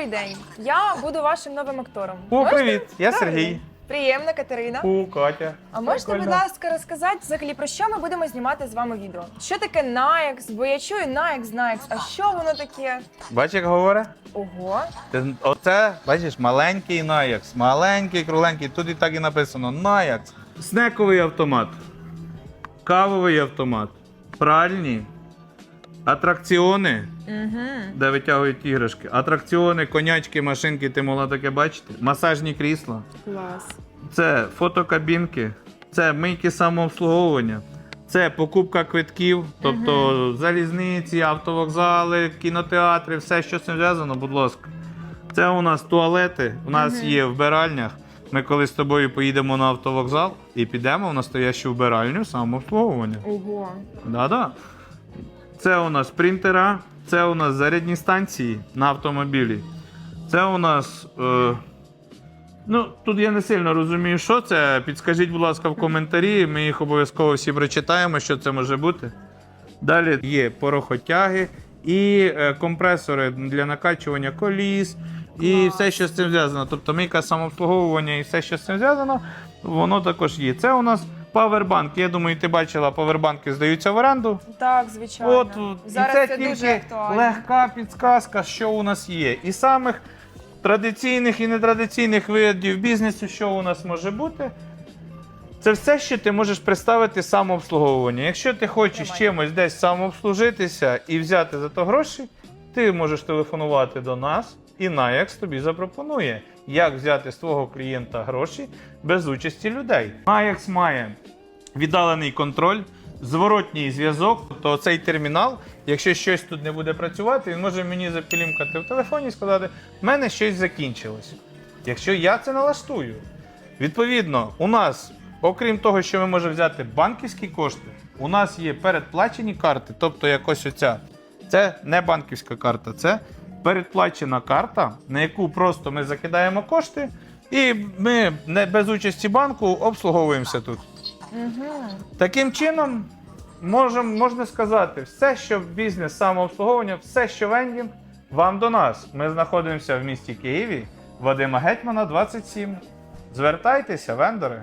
Добрий день. Я буду вашим новим актором. О, Можете? привіт, я Добрий Сергій. день. Приємно, Катерина. О, Катя. А можете, будь Прикольно. ласка, розказати взагалі про що ми будемо знімати з вами відео? Що таке Nayax? Бо я чую Nayax, Nayax. А що воно таке? Бачиш, як говорить? Ого. Ти- Оце, бачиш, маленький Наякс. Маленький, кругленький. Тут і так і написано Наякс. Снековий автомат, кавовий автомат, пральні, атракціони, Угу. де витягують іграшки, атракціони, конячки, машинки, ти могла таке бачити, масажні крісла. Клас. Це фотокабінки, це мийки самообслуговування, це покупка квитків, тобто залізниці, автовокзали, кінотеатри, все, що з цим зв'язано, будь ласка. Це у нас туалети, у нас є вбиральнях. Ми коли з тобою поїдемо на автовокзал і підемо в настоящу вбиральню самообслуговування. Ого. Да-да. Це у нас принтера, це у нас зарядні станції на автомобілі. Це у нас. Е, ну, тут я не сильно розумію, що це. Підскажіть, будь ласка, в коментарі. Ми їх обов'язково всі прочитаємо, що це може бути. Далі є порохотяги і е, компресори для накачування коліс, і все, що з цим зв'язано. Тобто мийка самообслуговування і все, що з цим зв'язано, воно також є. Це у нас павербанк. Я думаю, ти бачила, павербанки здаються в оренду. Так, звичайно. От і Зараз це, це, тільки дуже актуально. легка підсказка, що у нас є. І самих традиційних і нетрадиційних видів бізнесу, що у нас може бути. Це все, що ти можеш представити самообслуговування. Якщо ти хочеш Тримай. чимось десь самообслужитися і взяти за то гроші, ти можеш телефонувати до нас, і Наякс тобі запропонує, як взяти з твого клієнта гроші без участі людей. Наякс має віддалений контроль, зворотній зв'язок. Тобто цей термінал, якщо щось тут не буде працювати, він може мені запілімкати в телефоні і сказати, в мене щось закінчилось. Якщо я це налаштую, відповідно, у нас, окрім того, що ми можемо взяти банківські кошти, у нас є передплачені карти, тобто якось оця. Це не банківська карта, це передплачена карта, на яку просто ми закидаємо кошти, і ми не без участі банку обслуговуємося тут. Угу. Таким чином, можем, можна сказати, все, що бізнес самообслуговування, все, що вендінг, вам до нас. Ми знаходимося в місті Києві, Вадима Гетьмана, 27. Звертайтеся, вендори.